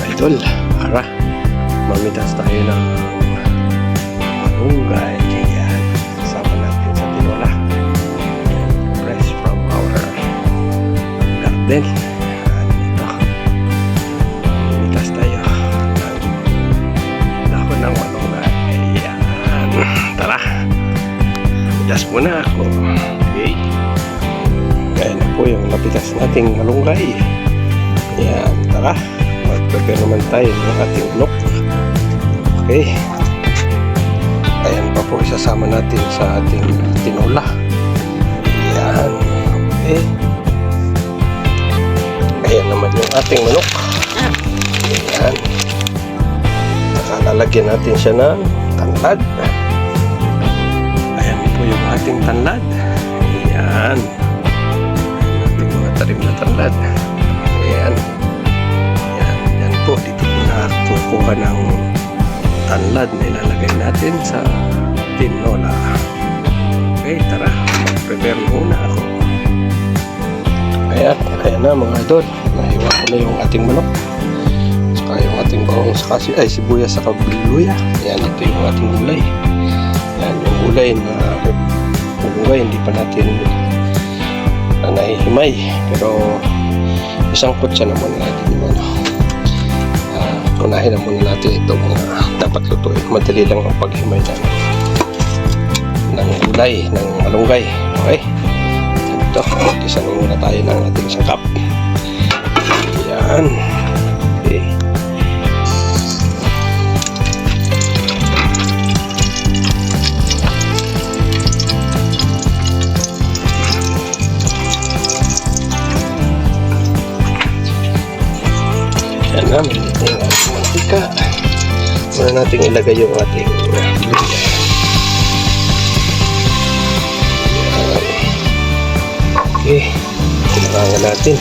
mga idol. Para mamitas tayo ng malunggay. Yan. Kasama natin sa. Fresh from our garden. Yan. Ito. Mamitas tayo ng dahon ng malunggay. Yan. Tara. Mamitas muna ako. Okay. Kaya na po yung napitas nating malunggay. Yan, tara. Mag-prepare naman tayo ng ating look. Okay. Ayan pa po isasama natin sa ating tinola. Yan. Okay. Ayan naman yung ating manok. Yan. Nakalalagyan natin siya ng tanlad. Ayan po yung ating tanlad. Yan. Ating mga tarim na tanlad. Ayan. Nakukuha ng tanlad na ilalagay natin sa tinola. Okay, tara. Mag-prepare muna ako. Ayan. Ayan na mga idol. Nahiwa ko na yung ating manok. Saka yung ating bawang sa kasi ay sibuyas sa kabiluya. Ayan, ito yung ating gulay. Ayan, yung gulay na gulay hindi pa natin na nahihimay. Pero isang kutsa na muna natin yung ano. Ah, unahin na muna natin itong uh, dapat lutuin. Madali lang ang paghimay ng ng gulay, ng malunggay. Okay? Ito, isa na muna tayo ng ating sangkap. Yan. Okay. Yan na, ating mantika. Muna natin ilagay yung ating luya. Okay, kinarangan natin.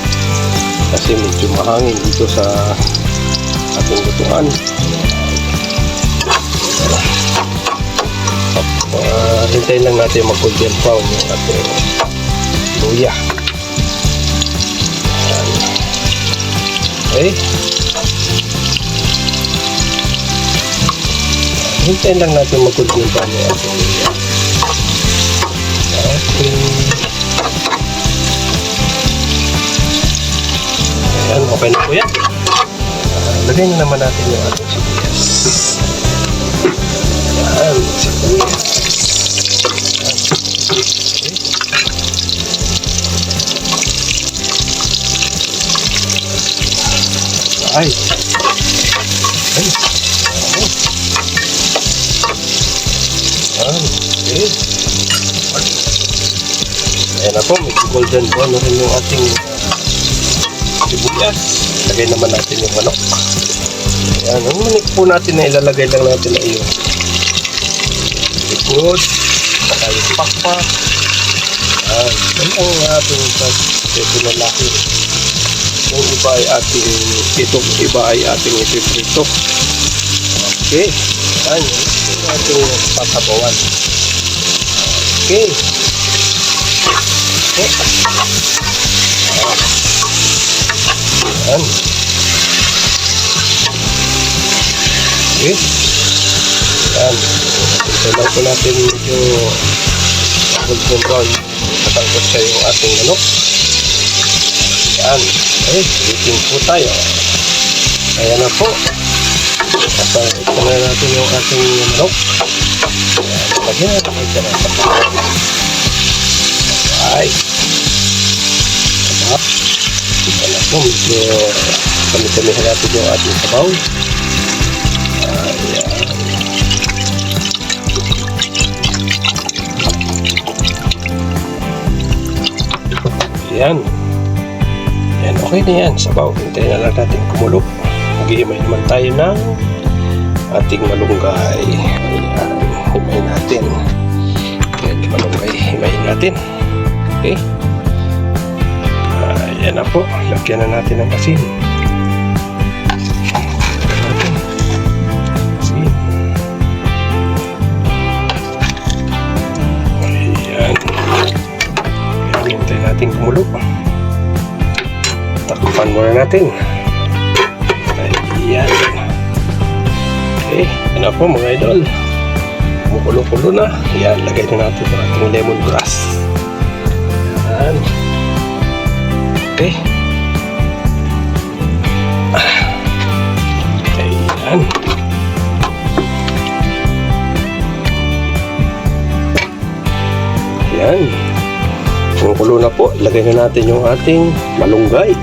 Kasi medyo mahangin dito sa ating lutuan. Uh, hintayin lang natin mag-golden brown yung ating luya. Okay. Hintayin lang natin mag-golden brown yung. Okay. Ayan, okay na po yan. Ah, lagay na naman natin yung ating sibuyas. Ayan, sibuyas. Ay. Ayan. Okay. Ayan na po, medyo golden brown na rin yung ating sibuyas. Lagay naman natin yung manok. Ayan, ang manik po natin na ilalagay lang natin na iyo. Likod, saka pakpak. Ayan, yan ang ating pagkito na laki. Yung iba ay ating, itong iba ay ating ipiprito. Okay, ayan, yung ating pasabawan. Okay. Okay. Ayan. Okay. Ayan. Ito lang po natin medyo golden brown. Katangkot siya yung ating manok. Ayan. Okay. Waiting po tayo. Ayan na po. Ito na natin yung ating manok. Lagyan natin ito na Ay. Sarap. Wala po, medyo kami-kamihan natin yung ating sabaw. Ayan. Ayan. Okay na yan. Sabaw. Hintayin na lang natin kumulo. Maghihimay naman tayo ng ating malunggay. Ayan. Himayin natin. Ayan, malunggay. Himayin natin. Okay. Ayan na po. Lagyan na natin ng asin. Asin. Ayan. Ayan, hintayin natin kumulo. Takpan muna natin. Ayan. Yan na po mga idol. Kumukulo-kulo na. Yan, lagay na natin ang ating lemongrass. Yan. Okay. Ayan. Yan. Kumukulo na po. Lagay na natin yung ating malunggay.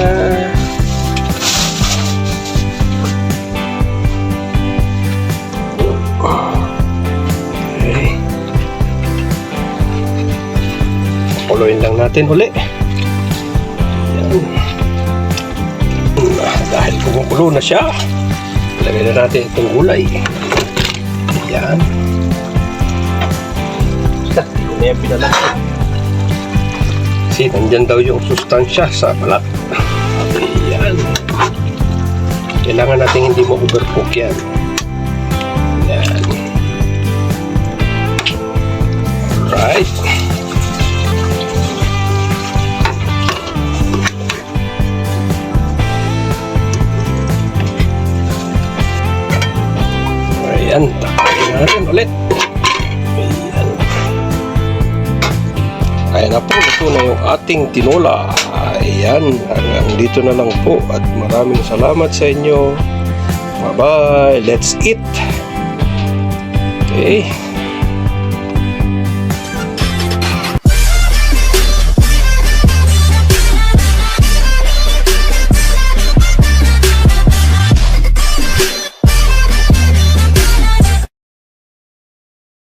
Okay. Lang natin uli. Ayan. Ah, Dahil kumukulo na siya, lagay na natin itong gulay. Basta, hindi ko na yan pinalaki. Kasi nandyan daw yung sustansya sa balat. Ayan. Kailangan natin hindi ma-overcook yan. Ayan. Alright. Ayan na ating tinola. Ayan, hanggang dito na lang po at maraming salamat sa inyo. Bye-bye, let's eat. Okay.